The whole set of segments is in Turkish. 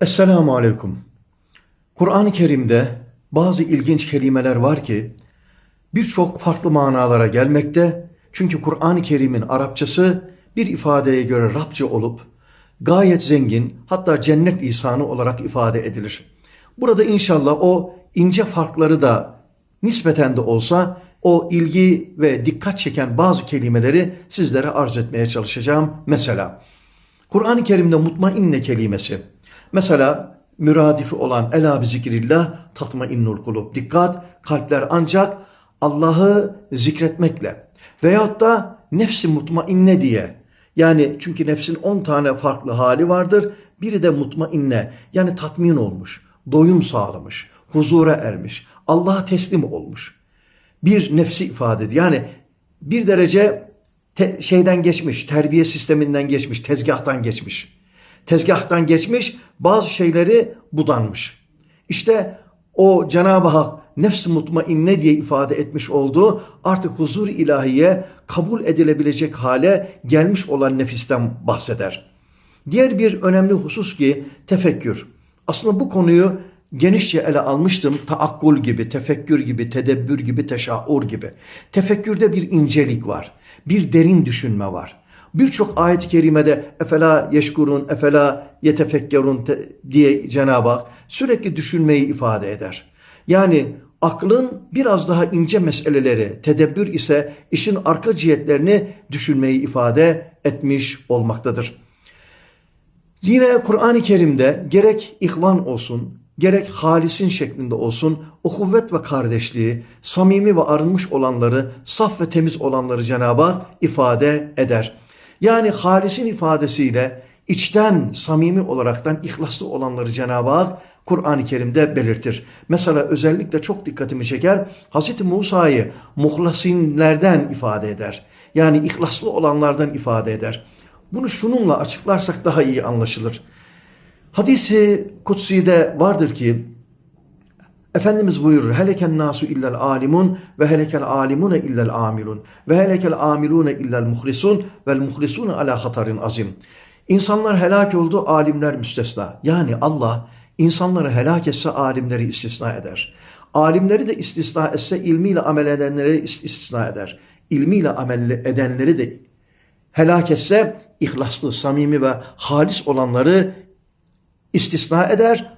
Esselamu Aleyküm. Kur'an-ı Kerim'de bazı ilginç kelimeler var ki birçok farklı manalara gelmekte. Çünkü Kur'an-ı Kerim'in Arapçası bir ifadeye göre Rabça olup gayet zengin hatta cennet lisanı olarak ifade edilir. Burada inşallah o ince farkları da nispeten de olsa o ilgi ve dikkat çeken bazı kelimeleri sizlere arz etmeye çalışacağım. Mesela Kur'an-ı Kerim'de mutmainne kelimesi. Mesela müradifi olan ela bi zikrillah tatmainnul kulub. Dikkat kalpler ancak Allah'ı zikretmekle veyahut da nefsi mutmainne diye yani çünkü nefsin 10 tane farklı hali vardır. Biri de mutmainne yani tatmin olmuş, doyum sağlamış, huzura ermiş, Allah'a teslim olmuş. Bir nefsi ifade ediyor. Yani bir derece te- şeyden geçmiş, terbiye sisteminden geçmiş, tezgahtan geçmiş. Tezgahtan geçmiş, bazı şeyleri budanmış. İşte o Cenab-ı Hak nefs-i mutmainne diye ifade etmiş olduğu artık huzur ilahiye kabul edilebilecek hale gelmiş olan nefisten bahseder. Diğer bir önemli husus ki tefekkür. Aslında bu konuyu genişçe ele almıştım. Taakkul gibi, tefekkür gibi, tedebbür gibi, teşaur gibi. Tefekkürde bir incelik var. Bir derin düşünme var. Birçok ayet-i kerimede efela yeşkurun, efela yetefekkerun te- diye Cenab-ı Hak sürekli düşünmeyi ifade eder. Yani aklın biraz daha ince meseleleri, tedebbür ise işin arka cihetlerini düşünmeyi ifade etmiş olmaktadır. Yine Kur'an-ı Kerim'de gerek ihvan olsun, gerek halisin şeklinde olsun o kuvvet ve kardeşliği, samimi ve arınmış olanları, saf ve temiz olanları Cenab-ı Hak ifade eder. Yani halisin ifadesiyle içten, samimi olaraktan ihlaslı olanları Cenab-ı Hak Kur'an-ı Kerim'de belirtir. Mesela özellikle çok dikkatimi çeker, Hz. Musa'yı muhlasinlerden ifade eder. Yani ihlaslı olanlardan ifade eder. Bunu şununla açıklarsak daha iyi anlaşılır. Hadisi kutsi'de vardır ki Efendimiz buyurur heleken nasu illel alimun ve helekel alimune illel amilun ve helekel amilune illel muhlisun vel muhlisune ala hatarin azim. İnsanlar helak oldu alimler müstesna. Yani Allah insanları helak etse alimleri istisna eder. Alimleri de istisna etse ilmiyle amel edenleri istisna eder. İlmiyle amel edenleri de helak etse ihlaslı, samimi ve halis olanları istisna eder.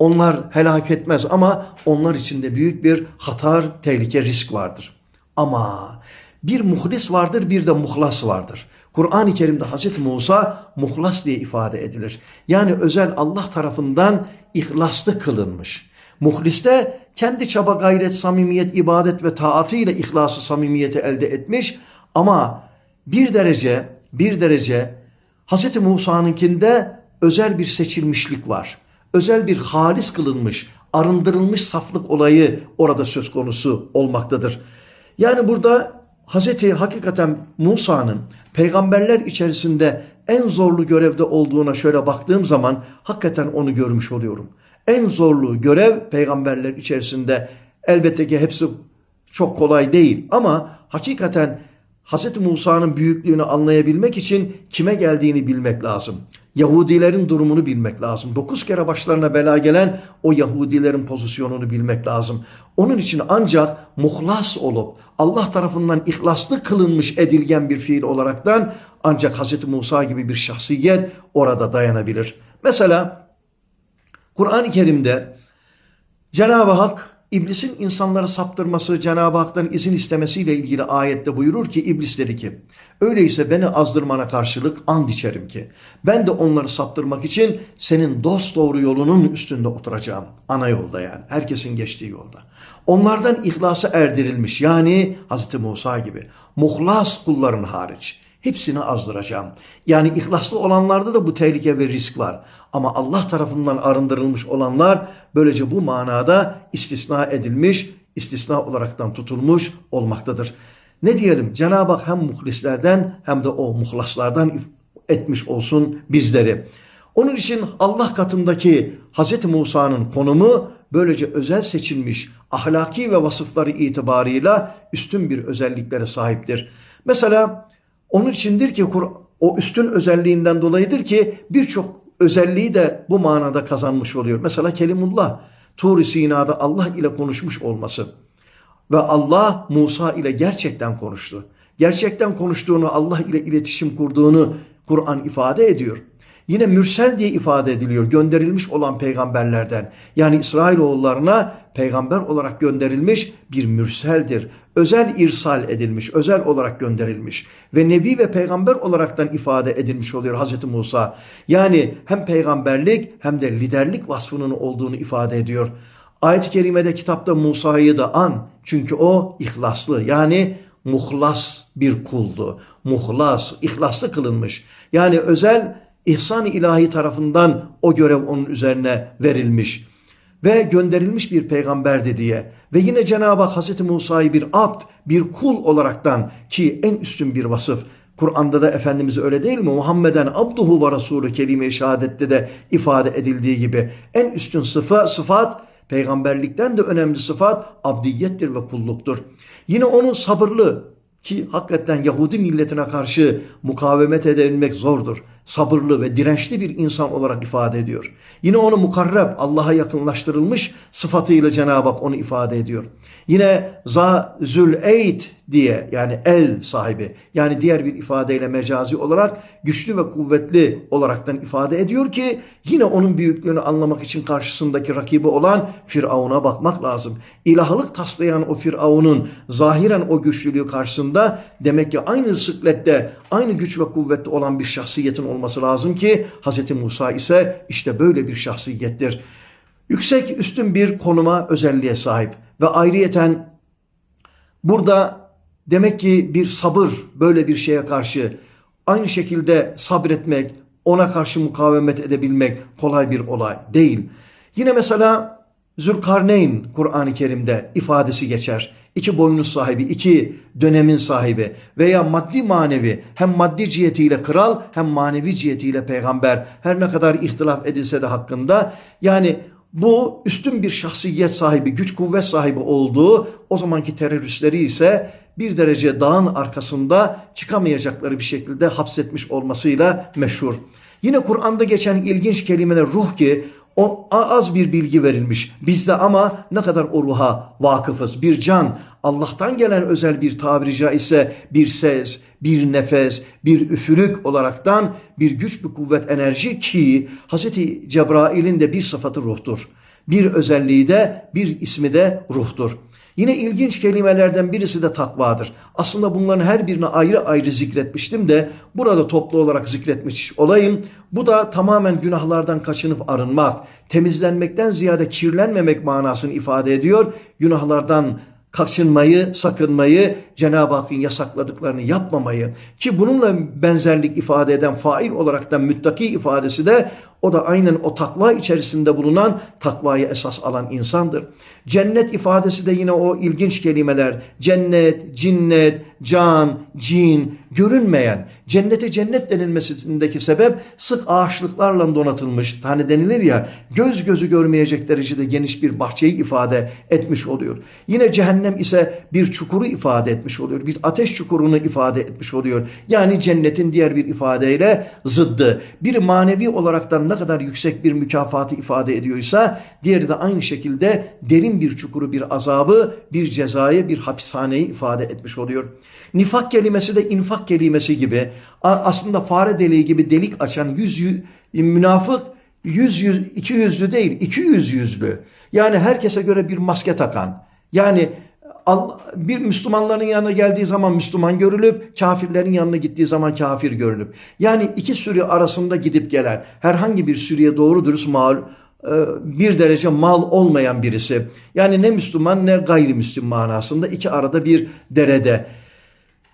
Onlar helak etmez ama onlar içinde büyük bir hatar, tehlike, risk vardır. Ama bir muhlis vardır, bir de muhlas vardır. Kur'an-ı Kerim'de Hz. Musa muhlas diye ifade edilir. Yani özel Allah tarafından ihlaslı kılınmış. Muhliste kendi çaba gayret, samimiyet, ibadet ve taatıyla ihlası, samimiyeti elde etmiş ama bir derece, bir derece Hz. Musa'nınkinde özel bir seçilmişlik var. Özel bir halis kılınmış, arındırılmış saflık olayı orada söz konusu olmaktadır. Yani burada Hz. hakikaten Musa'nın peygamberler içerisinde en zorlu görevde olduğuna şöyle baktığım zaman hakikaten onu görmüş oluyorum. En zorlu görev peygamberler içerisinde elbette ki hepsi çok kolay değil ama hakikaten Hz. Musa'nın büyüklüğünü anlayabilmek için kime geldiğini bilmek lazım. Yahudilerin durumunu bilmek lazım. Dokuz kere başlarına bela gelen o Yahudilerin pozisyonunu bilmek lazım. Onun için ancak muhlas olup Allah tarafından ihlaslı kılınmış edilgen bir fiil olaraktan ancak Hz. Musa gibi bir şahsiyet orada dayanabilir. Mesela Kur'an-ı Kerim'de Cenab-ı Hak İblisin insanları saptırması, Cenab-ı Hak'tan izin istemesiyle ilgili ayette buyurur ki İblis dedi ki öyleyse beni azdırmana karşılık and içerim ki ben de onları saptırmak için senin dost doğru yolunun üstünde oturacağım. Ana yolda yani herkesin geçtiği yolda. Onlardan ihlasa erdirilmiş yani Hz. Musa gibi muhlas kulların hariç. Hepsini azdıracağım. Yani ihlaslı olanlarda da bu tehlike ve risk var. Ama Allah tarafından arındırılmış olanlar böylece bu manada istisna edilmiş, istisna olaraktan tutulmuş olmaktadır. Ne diyelim Cenab-ı Hak hem muhlislerden hem de o muhlaslardan etmiş olsun bizleri. Onun için Allah katındaki Hz. Musa'nın konumu böylece özel seçilmiş ahlaki ve vasıfları itibarıyla üstün bir özelliklere sahiptir. Mesela onun içindir ki o üstün özelliğinden dolayıdır ki birçok özelliği de bu manada kazanmış oluyor. Mesela Kelimullah, Tur-i Sina'da Allah ile konuşmuş olması ve Allah Musa ile gerçekten konuştu. Gerçekten konuştuğunu, Allah ile iletişim kurduğunu Kur'an ifade ediyor. Yine mürsel diye ifade ediliyor gönderilmiş olan peygamberlerden. Yani İsrailoğullarına peygamber olarak gönderilmiş bir mürseldir. Özel irsal edilmiş, özel olarak gönderilmiş ve nebi ve peygamber olaraktan ifade edilmiş oluyor Hazreti Musa. Yani hem peygamberlik hem de liderlik vasfının olduğunu ifade ediyor. Ayet-i kerimede kitapta Musa'yı da an çünkü o ihlaslı yani muhlas bir kuldu. Muhlas, ihlaslı kılınmış. Yani özel ihsan-ı ilahi tarafından o görev onun üzerine verilmiş ve gönderilmiş bir peygamberdi diye ve yine Cenab-ı Hak Hazreti Musa'yı bir abd, bir kul olaraktan ki en üstün bir vasıf Kur'an'da da Efendimiz öyle değil mi? Muhammeden abduhu ve rasulü kelime-i şehadette de ifade edildiği gibi en üstün sıfa, sıfat peygamberlikten de önemli sıfat abdiyettir ve kulluktur. Yine onun sabırlı ki hakikaten Yahudi milletine karşı mukavemet edebilmek zordur. Sabırlı ve dirençli bir insan olarak ifade ediyor. Yine onu mukarreb, Allah'a yakınlaştırılmış sıfatıyla Cenab-ı Hak onu ifade ediyor. Yine za zül eyd diye yani el sahibi yani diğer bir ifadeyle mecazi olarak güçlü ve kuvvetli olaraktan ifade ediyor ki yine onun büyüklüğünü anlamak için karşısındaki rakibi olan Firavun'a bakmak lazım. İlahlık taslayan o Firavun'un zahiren o güçlülüğü karşısında demek ki aynı sıklette aynı güç ve kuvvetli olan bir şahsiyetin olması lazım ki Hz. Musa ise işte böyle bir şahsiyettir. Yüksek üstün bir konuma özelliğe sahip ve ayrıyeten burada demek ki bir sabır böyle bir şeye karşı aynı şekilde sabretmek, ona karşı mukavemet edebilmek kolay bir olay değil. Yine mesela Zülkarneyn Kur'an-ı Kerim'de ifadesi geçer. İki boynuz sahibi, iki dönemin sahibi veya maddi manevi hem maddi cihetiyle kral hem manevi cihetiyle peygamber her ne kadar ihtilaf edilse de hakkında yani bu üstün bir şahsiyet sahibi, güç kuvvet sahibi olduğu o zamanki teröristleri ise bir derece dağın arkasında çıkamayacakları bir şekilde hapsetmiş olmasıyla meşhur. Yine Kur'an'da geçen ilginç kelimeler ruh ki o az bir bilgi verilmiş. Bizde ama ne kadar o ruha vakıfız. Bir can, Allah'tan gelen özel bir tabiri caizse bir ses, bir nefes, bir üfürük olaraktan bir güç, bir kuvvet, enerji ki Hazreti Cebrail'in de bir sıfatı ruhtur. Bir özelliği de, bir ismi de ruhtur. Yine ilginç kelimelerden birisi de takvadır. Aslında bunların her birini ayrı ayrı zikretmiştim de burada toplu olarak zikretmiş olayım. Bu da tamamen günahlardan kaçınıp arınmak, temizlenmekten ziyade kirlenmemek manasını ifade ediyor. Günahlardan kaçınmayı, sakınmayı, Cenab-ı Hakk'ın yasakladıklarını yapmamayı ki bununla benzerlik ifade eden fail olarak da müttaki ifadesi de o da aynen o takva içerisinde bulunan takvayı esas alan insandır. Cennet ifadesi de yine o ilginç kelimeler. Cennet, cinnet, can, cin, görünmeyen. Cennete cennet denilmesindeki sebep sık ağaçlıklarla donatılmış. Hani denilir ya göz gözü görmeyecek derecede geniş bir bahçeyi ifade etmiş oluyor. Yine cehennem ise bir çukuru ifade etmiş oluyor. Bir ateş çukurunu ifade etmiş oluyor. Yani cennetin diğer bir ifadeyle zıddı. Bir manevi olaraktan ne kadar yüksek bir mükafatı ifade ediyorsa diğeri de aynı şekilde derin bir çukuru, bir azabı, bir cezayı, bir hapishaneyi ifade etmiş oluyor. Nifak kelimesi de infak kelimesi gibi aslında fare deliği gibi delik açan yüz, yüz münafık yüz, yüz, iki yüzlü değil, iki yüz yüzlü. Yani herkese göre bir maske takan. Yani bir Müslümanların yanına geldiği zaman Müslüman görülüp kafirlerin yanına gittiği zaman kafir görülüp yani iki sürü arasında gidip gelen herhangi bir sürüye doğru dürüst mal e, bir derece mal olmayan birisi. Yani ne Müslüman ne gayrimüslim manasında iki arada bir derede.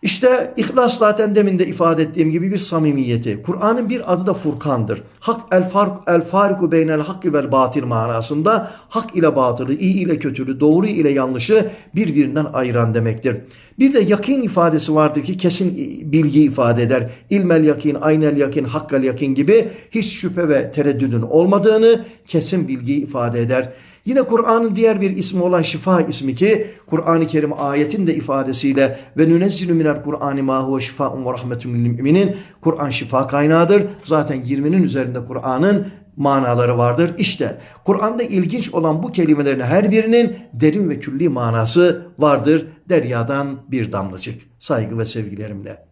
İşte ihlas zaten demin de ifade ettiğim gibi bir samimiyeti. Kur'an'ın bir adı da Furkan'dır. Hak el fark el fariku beynel hakki vel batil manasında hak ile batılı, iyi ile kötülü, doğru ile yanlışı birbirinden ayıran demektir. Bir de yakin ifadesi vardır ki kesin bilgi ifade eder. İlmel yakin, aynel yakin, hakkal yakin gibi hiç şüphe ve tereddüdün olmadığını kesin bilgi ifade eder. Yine Kur'an'ın diğer bir ismi olan şifa ismi ki Kur'an-ı Kerim ayetin de ifadesiyle ve nünezzilü minel Kur'ani ma huve şifaun ve rahmetun lil Kur'an şifa kaynağıdır. Zaten 20'nin üzerinde Kur'an'ın manaları vardır. İşte Kur'an'da ilginç olan bu kelimelerin her birinin derin ve külli manası vardır. Deryadan bir damlacık. Saygı ve sevgilerimle.